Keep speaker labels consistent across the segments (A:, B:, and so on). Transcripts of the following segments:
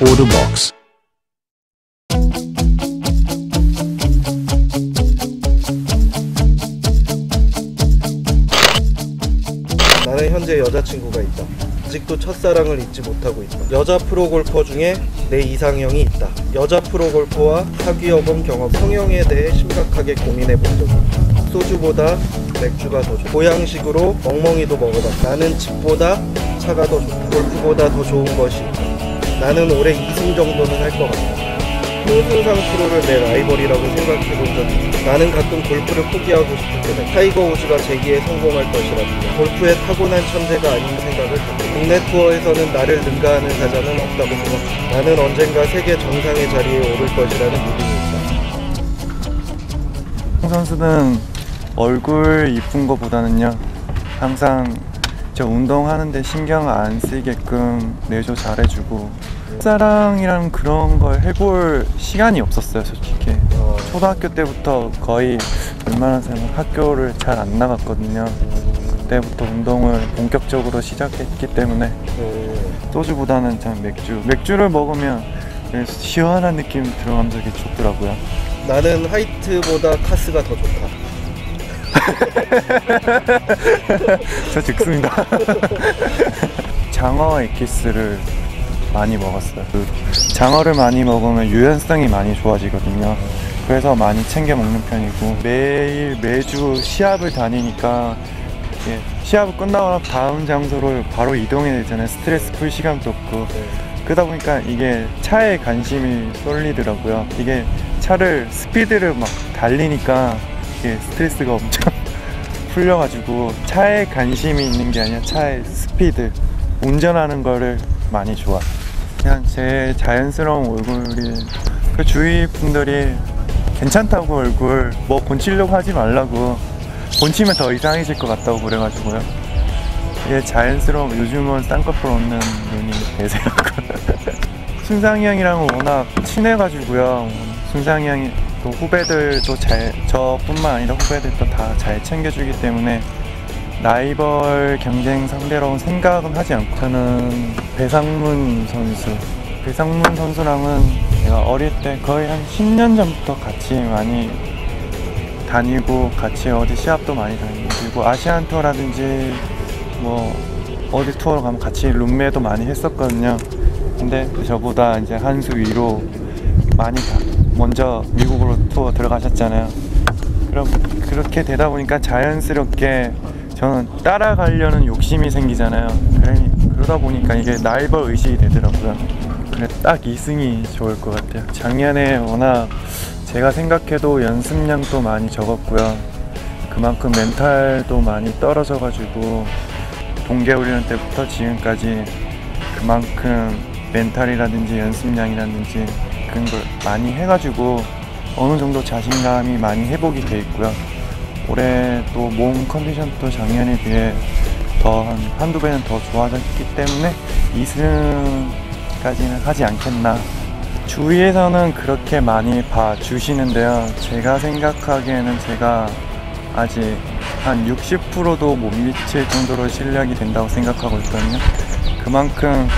A: Orderbox.
B: 나는 현재 여자친구가 있다. 아직도 첫사랑을 잊지 못하고 있다. 여자 프로골퍼 중에 내 이상형이 있다. 여자 프로골퍼와 사귀어본 경험, 성형에 대해 심각하게 고민해 본 적이 있다. 소주보다 맥주가 더 좋다. 보양식으로 멍멍이도 먹어봤다. 나는 집보다 차가 더 좋다. 골프보다 더 좋은 것이 있다. 나는 올해 2승 정도는 할 것 같다. 홍순상 프로를 내 라이벌이라고 생각해 본 적이 있다. 나는 가끔 골프를 포기하고 싶을 때다. 타이거 우즈가 재기에 성공할 것이라든가 골프에 타고난 천재가 아닌 생각을 갖고 국내 투어에서는 나를 능가하는 사자는 없다고 생각한다. 나는 언젠가 세계 정상의 자리에 오를 것이라는 믿음이 있다.
C: 홍 선수는 얼굴 이쁜 거보다는요 항상 저 운동하는데 신경 안 쓰게끔 내조 잘해주고 사랑이랑 그런 걸 해볼 시간이 없었어요 솔직히
B: 어,
C: 초등학교 때부터 거의 웬만한 학교를 잘 안 나갔거든요 그때부터 운동을 본격적으로 시작했기 때문에
B: 네.
C: 소주보다는 참 맥주 맥주를 먹으면 시원한 느낌 들어가면서 되게 좋더라고요
B: 나는 화이트보다 카스가 더 좋다.
C: 저 즉습니다. 장어 에키스를 많이 먹었어요. 그 장어를 많이 먹으면 유연성이 많이 좋아지거든요. 그래서 많이 챙겨 먹는 편이고 매일 매주 시합을 다니니까 이게 시합을 끝나고 다음 장소로 바로 이동해야 되잖아요. 스트레스 풀 시간도 없고
B: 네.
C: 그러다 보니까 이게 차에 관심이 쏠리더라고요. 이게 차를 스피드를 막 달리니까 이게 스트레스가 엄청 풀려가지고 차에 관심이 있는 게 아니라 차의 스피드 운전하는 거를 많이 좋아. 그냥 제 자연스러운 얼굴이 그 주위 분들이 괜찮다고 얼굴 뭐 본치려고 하지 말라고 본치면 더 이상해질 것 같다고 그래가지고요. 이게 자연스러운 요즘은 쌍꺼풀 없는 눈이 되세요. 순상이 형이랑은 워낙 친해가지고요. 순상이 형이 또 후배들도 잘 저뿐만 아니라 후배들도 다 잘 챙겨주기 때문에 라이벌 경쟁 상대로 생각은 하지 않고 저는 배상문 선수 배상문 선수랑은 제가 어릴 때 거의 한 10년 전부터 같이 많이 다니고 같이 어디 시합도 많이 다니고 그리고 아시안 투어라든지 뭐 어디 투어로 가면 같이 룸메도 많이 했었거든요. 근데 저보다 이제 한 수 위로 많이 가, 먼저 미국으로 투어 들어가셨잖아요. 그럼 그렇게 되다 보니까 자연스럽게 저는 따라가려는 욕심이 생기잖아요. 그러니 그러다 보니까 이게 라이벌 의식이 되더라고요. 그래 딱 2승이 좋을 것 같아요. 작년에 워낙 제가 생각해도 연습량도 많이 적었고요. 그만큼 멘탈도 많이 떨어져가지고 동계훈련 때부터 지금까지 그만큼 멘탈이라든지 연습량이라든지 그런 걸 많이 해가지고 어느 정도 자신감이 많이 회복이 돼 있고요. 올해 또 몸 컨디션도 작년에 비해 더한 한두 배는 더 좋아졌기 때문에 2승까지는 하지 않겠나. 주위에서는 그렇게 많이 봐주시는데요. 제가 생각하기에는 제가 아직 한 60%도 못 미칠 정도로 실력이 된다고 생각하고 있거든요. 그만큼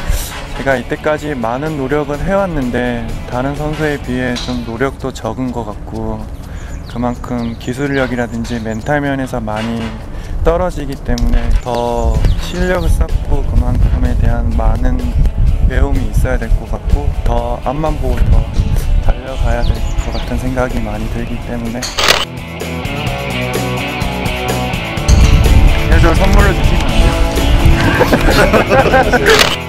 C: 제가 이때까지 많은 노력은 해왔는데 다른 선수에 비해 좀 노력도 적은 것 같고 그만큼 기술력이라든지 멘탈 면에서 많이 떨어지기 때문에 더 실력을 쌓고 그만큼에 대한 많은 배움이 있어야 될 것 같고 더 앞만 보고 더 달려가야 될 것 같은 생각이 많이 들기 때문에 그래서 선물을 주시면 안 돼요?